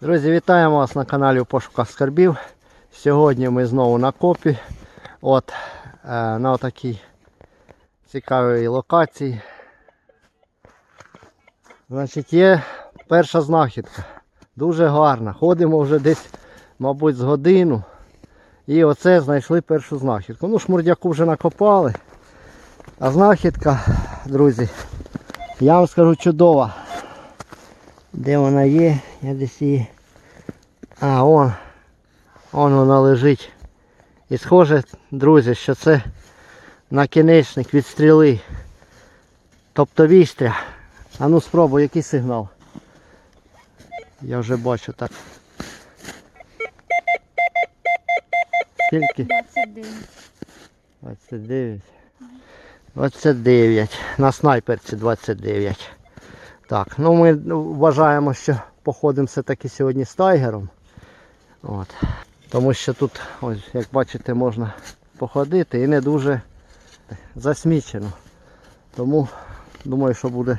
Друзі, вітаємо вас на каналі у пошуках скарбів. Сьогодні ми знову на копі. От е, на такій цікавій локації. Значить, є перша знахідка. Дуже гарна. Ходимо вже десь, мабуть, з годину. І оце знайшли першу знахідку. Ну, шмурдяку вже накопали. А знахідка, друзі, я вам скажу чудова. Де вона є? Я десь її. А, он. Он вона лежить. І схоже, друзі, що це накінечник від стріли. Тобто вістря. А ну спробуй, який сигнал. Я вже бачу так. Скільки? 29. 29. 29. На снайперці 29. Так, ну ми вважаємо, що походимо все-таки сьогодні з тайгером. От. Тому що тут, ось, як бачите, можна походити і не дуже засмічено. Тому думаю, що буде.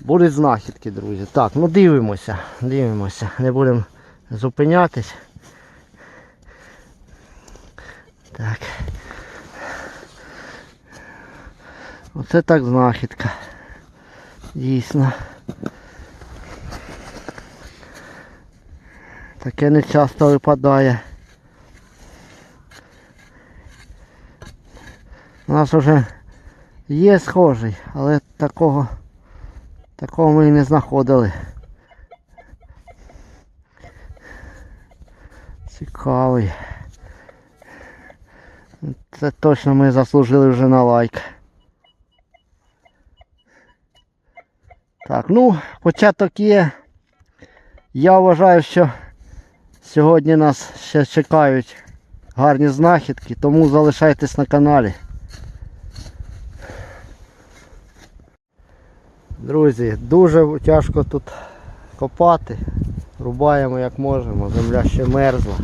Будуть знахідки, друзі. Так, ну дивимося, дивимося. Не будемо зупинятись. Так. Оце так знахідка. Дійсно. Таке не часто випадає. У нас вже є схожий, але такого такого ми і не знаходили. Цікавий. Це точно ми заслужили вже на лайк. Так, ну, початок є. Я вважаю, що сьогодні нас ще чекають гарні знахідки, тому залишайтесь на каналі. Друзі, дуже тяжко тут копати. Рубаємо як можемо, земля ще мерзла.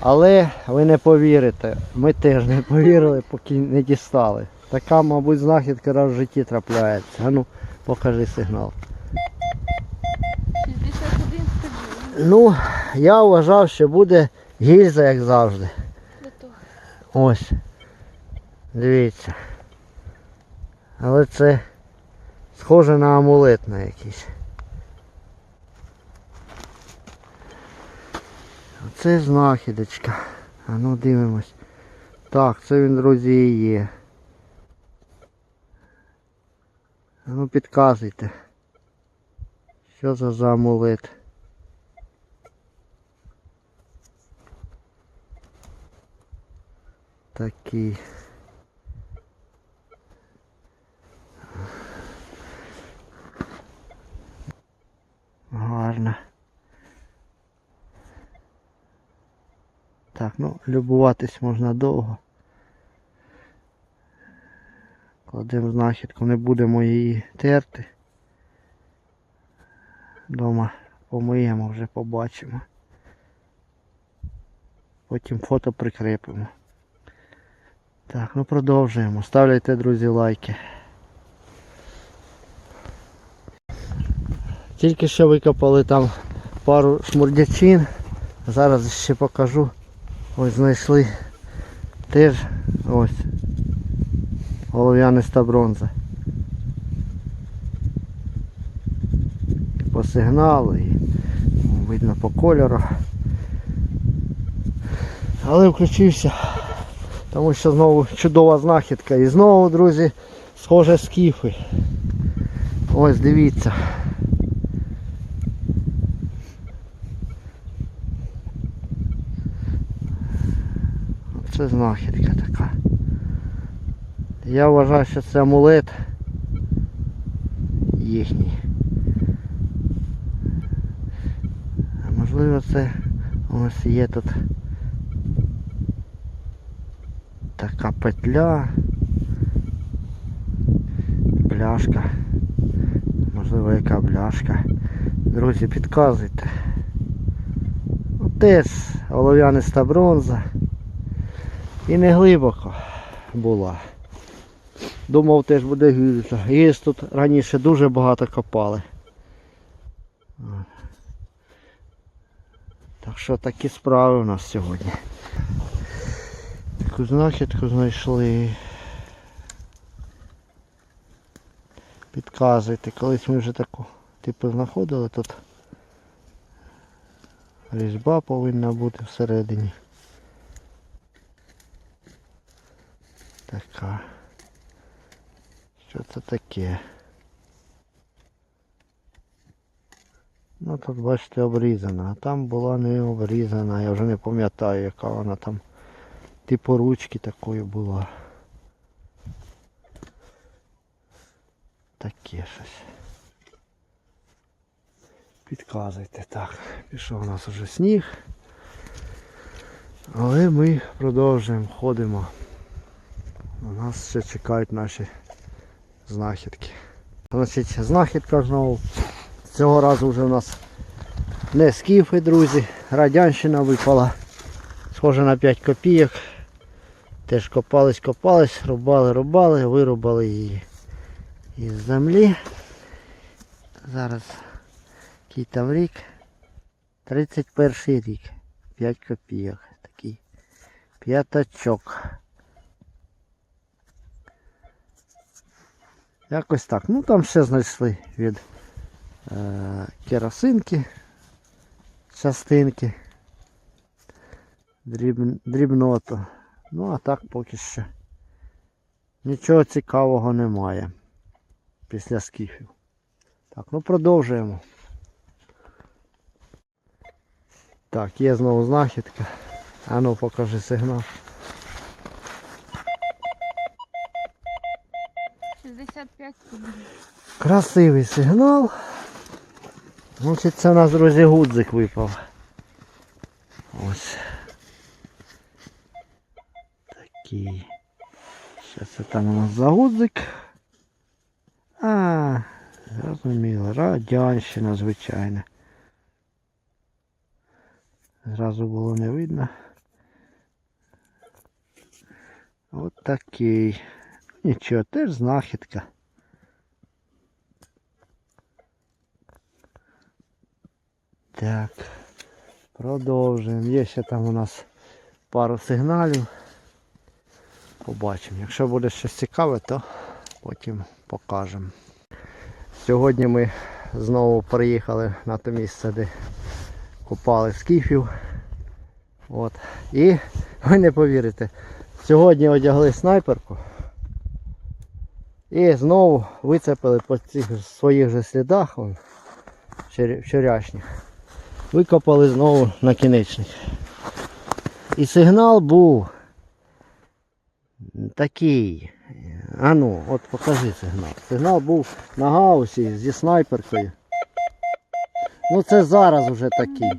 Але ви не повірите, ми теж не повірили, поки не дістали. Така, мабуть, знахідка раз в житті трапляється. А ну, покажи сигнал. 61 стабільно. Ну, я вважав, що буде гільза, як завжди. Ось. Дивіться. Але це схоже на амулет на якийсь. Оце знахідочка. А ну дивимось. Так, це він, друзі, і є. А ну підказуйте. Що за амулет? Такий. Гарно. Так, ну, любуватись можна довго. Кладемо знахідку, не будемо її терти. Дома помиємо, вже побачимо. Потім фото прикріпимо. Так, ну продовжуємо. Ставляйте, друзі, лайки. Тільки що викопали там пару шмурдячин. Зараз ще покажу. Ось знайшли теж ось голов'яниста бронза. По сигналу і видно по кольору. Але включився. Тому що знову чудова знахідка. І знову, друзі, схоже скіфи. Ось дивіться. Це знахідка така. Я вважаю, що це амулет їхній. А можливо це ось є тут така петля. Бляшка. Можливо яка бляшка. Друзі, підказуйте. Теж олов'яниста бронза. І не глибоко була. Думав теж буде гільза. Гільз тут раніше дуже багато копали. Так що такі справи у нас сьогодні. Таку знахідку знайшли. Підказуйте, колись ми вже таку типу знаходили тут. Різьба повинна бути всередині. Така. Що це таке? Ну тут бачите обрізана, а там була не обрізана, я вже не пам'ятаю яка вона там типу ручки такої була. Таке щось. Підказуйте. Так, пішов у нас вже сніг. Але ми продовжуємо, ходимо. У нас ще чекають наші знахідки. Значить, знахідка знову. Цього разу вже у нас не скіфи, друзі. Радянщина випала. Схоже на 5 копійок. Теж копались, копались, рубали, рубали, вирубали її із землі. Зараз який там рік? 31 рік. 5 копійок. Такий п'ятачок. Якось так. Ну там ще знайшли від е, керосинки, частинки, дріб, дрібноту. Ну а так поки що нічого цікавого немає після скіфів. Так, ну продовжуємо. Так, є знову знахідка. А ну покажи сигнал. Красивий сигнал. Значить це у нас, друзі, гудзик випав. Ось. Такий. Що це там у нас за гудзик? А, зрозуміло, радянщина, звичайно. Зразу було не видно. От такий. Нічого, теж знахідка. Так, продовжуємо. Є ще там у нас пару сигналів. Побачимо. Якщо буде щось цікаве, то потім покажемо. Сьогодні ми знову приїхали на те місце, де купали скіфів. От. І ви не повірите, сьогодні одягли снайперку. І знову вицепили по цих своїх же слідах вон, вчорашніх. Викопали знову накінечник. І сигнал був такий. А ну, от покажи сигнал. Сигнал був на гаусі зі снайперкою. Ну це зараз уже такий.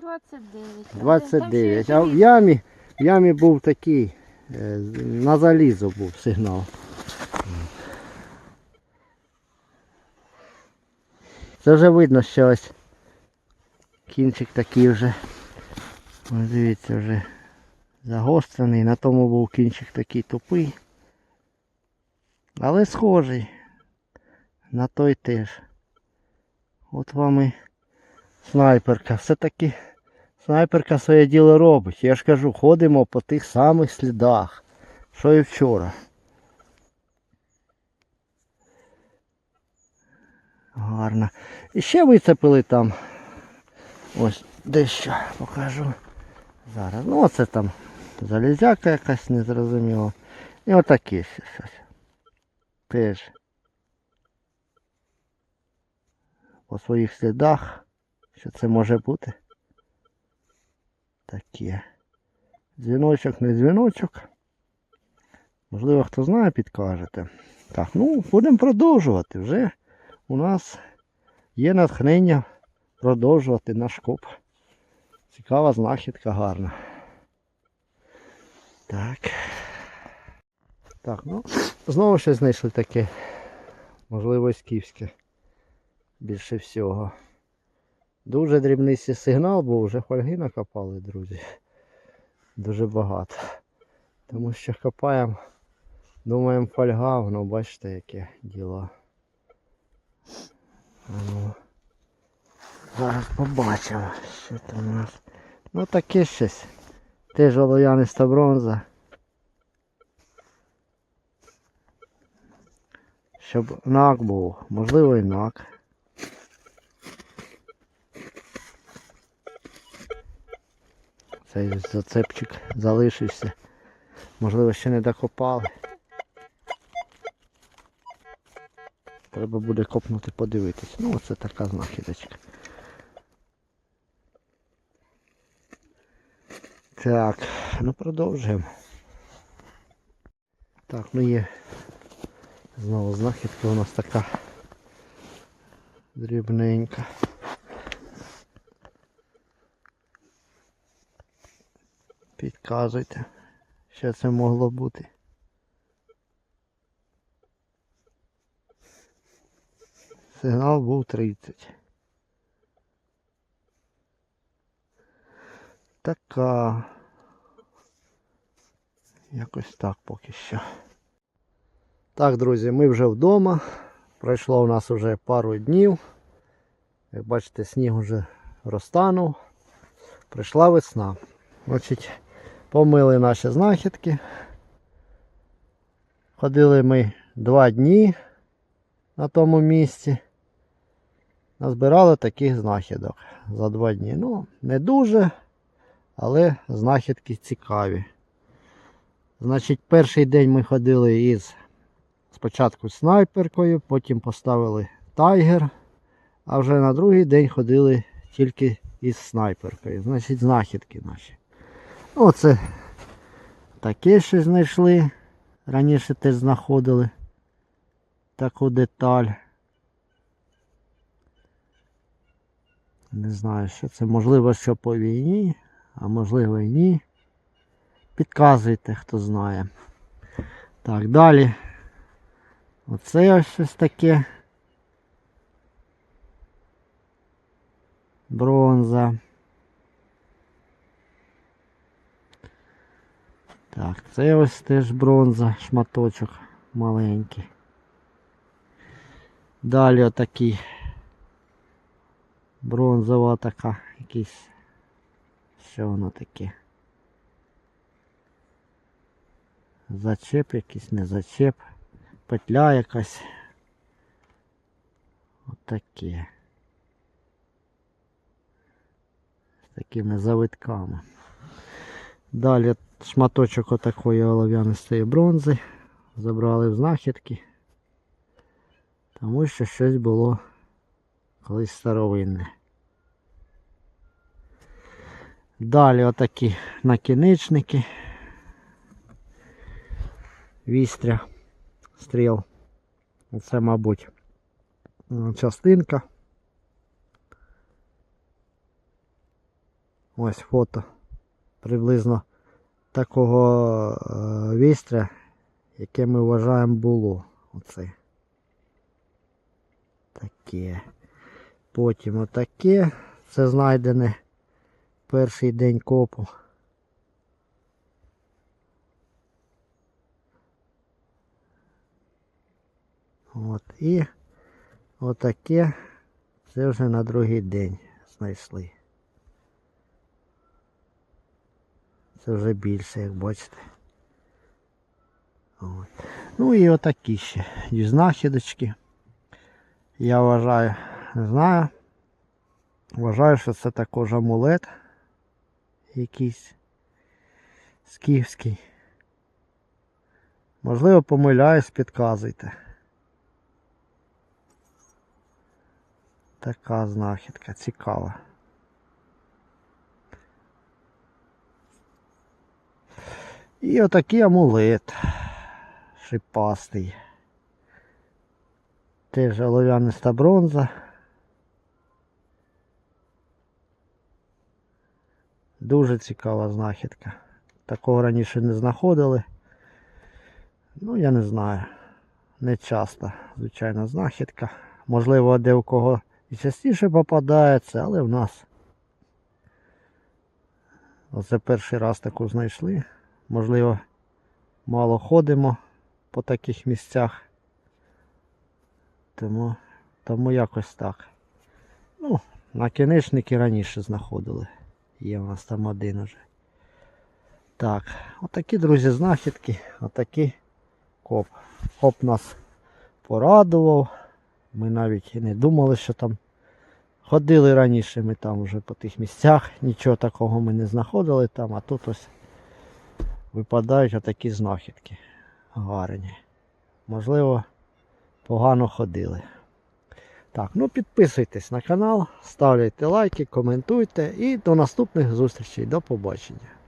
29. 29. А в ямі, в ямі був такий. е, На залізо був сигнал. Це вже видно, що ось кінчик такий вже. Ось дивіться, вже загострений. На тому був кінчик такий тупий. Але схожий. На той теж. От вам і снайперка. Все-таки снайперка своє діло робить. Я ж кажу, ходимо по тих самих слідах, що і вчора. Гарно. І ще вицепили там. Ось дещо покажу. Зараз. Ну оце там залізяка якась незрозуміла. І отаке щось. Теж. По своїх слідах. Що це може бути? Таке. Дзвіночок, не дзвіночок. Можливо, хто знає, підкажете. Так, ну, будемо продовжувати. Вже у нас є натхнення продовжувати наш коп. Цікава знахідка, гарна. Так. Так, ну, знову щось знайшли таке. Можливо, скіфське. Більше всього. Дуже дрібний сигнал, бо вже фольги накопали, друзі. Дуже багато. Тому що копаємо, думаємо фольга, воно бачите, яке діло. Ну. Зараз побачимо, що там у нас. Ну таке щось. Теж олов'яниста бронза. Щоб нак був, можливо і нак. Цей зацепчик залишився. Можливо, ще не докопали. Треба буде копнути подивитись. Ну, оце така знахідочка. Так, ну продовжуємо. Так, ну є знову знахідка у нас така дрібненька. Підказуйте, що це могло бути. Сигнал був 30. Така. Якось так поки що. Так, друзі, ми вже вдома. Пройшло у нас вже пару днів. Як бачите, сніг вже розтанув. Прийшла весна. Значить, помили наші знахідки. Ходили ми два дні на тому місці. Назбирали таких знахідок за два дні. Ну, не дуже, але знахідки цікаві. Значить, перший день ми ходили із спочатку снайперкою, потім поставили тайгер, а вже на другий день ходили тільки із снайперкою. Значить, знахідки наші. Оце таке щось знайшли. Раніше теж знаходили таку деталь. Не знаю, що це. Можливо, що по війні, а можливо і ні. Підказуйте, хто знає. Так, далі. Оце ось щось таке. Бронза. Так, це ось теж бронза, шматочок маленький. Далі отакий бронзова така якийсь. Що воно таке? Зачеп якийсь, не зачеп. Петля якась. Отаке. З такими завитками. Далі шматочок отакої олов'янистої бронзи. Забрали в знахідки. Тому що щось було колись старовинне. Далі отакі накінечники. Вістря, стріл. Це, мабуть, частинка. Ось фото. Приблизно такого е, вістря, яке ми вважаємо було. Оце. Таке. Потім отаке. Це знайдене перший день копу. От. І отаке. Це вже на другий день знайшли. Це вже більше, як бачите. От. Ну і отакі ще знахідочки. Я вважаю, знаю. Вважаю, що це також амулет якийсь скіфський. Можливо, помиляюсь, підказуйте. Така знахідка цікава. І отакий амулет шипастий. Теж олов'яниста бронза. Дуже цікава знахідка. Такого раніше не знаходили. Ну, я не знаю. Не часто, звичайно, знахідка. Можливо, де у кого і частіше попадається, але в нас. Оце перший раз таку знайшли. Можливо, мало ходимо по таких місцях. Тому, тому якось так. Ну, накінечники раніше знаходили. Є у нас там один уже. Так, отакі, друзі, знахідки, отакі коп. Коп нас порадував. Ми навіть і не думали, що там ходили раніше, ми там вже по тих місцях, нічого такого ми не знаходили там, а тут ось випадають отакі знахідки гарні. Можливо, погано ходили. Так, ну підписуйтесь на канал, ставляйте лайки, коментуйте і до наступних зустрічей. До побачення.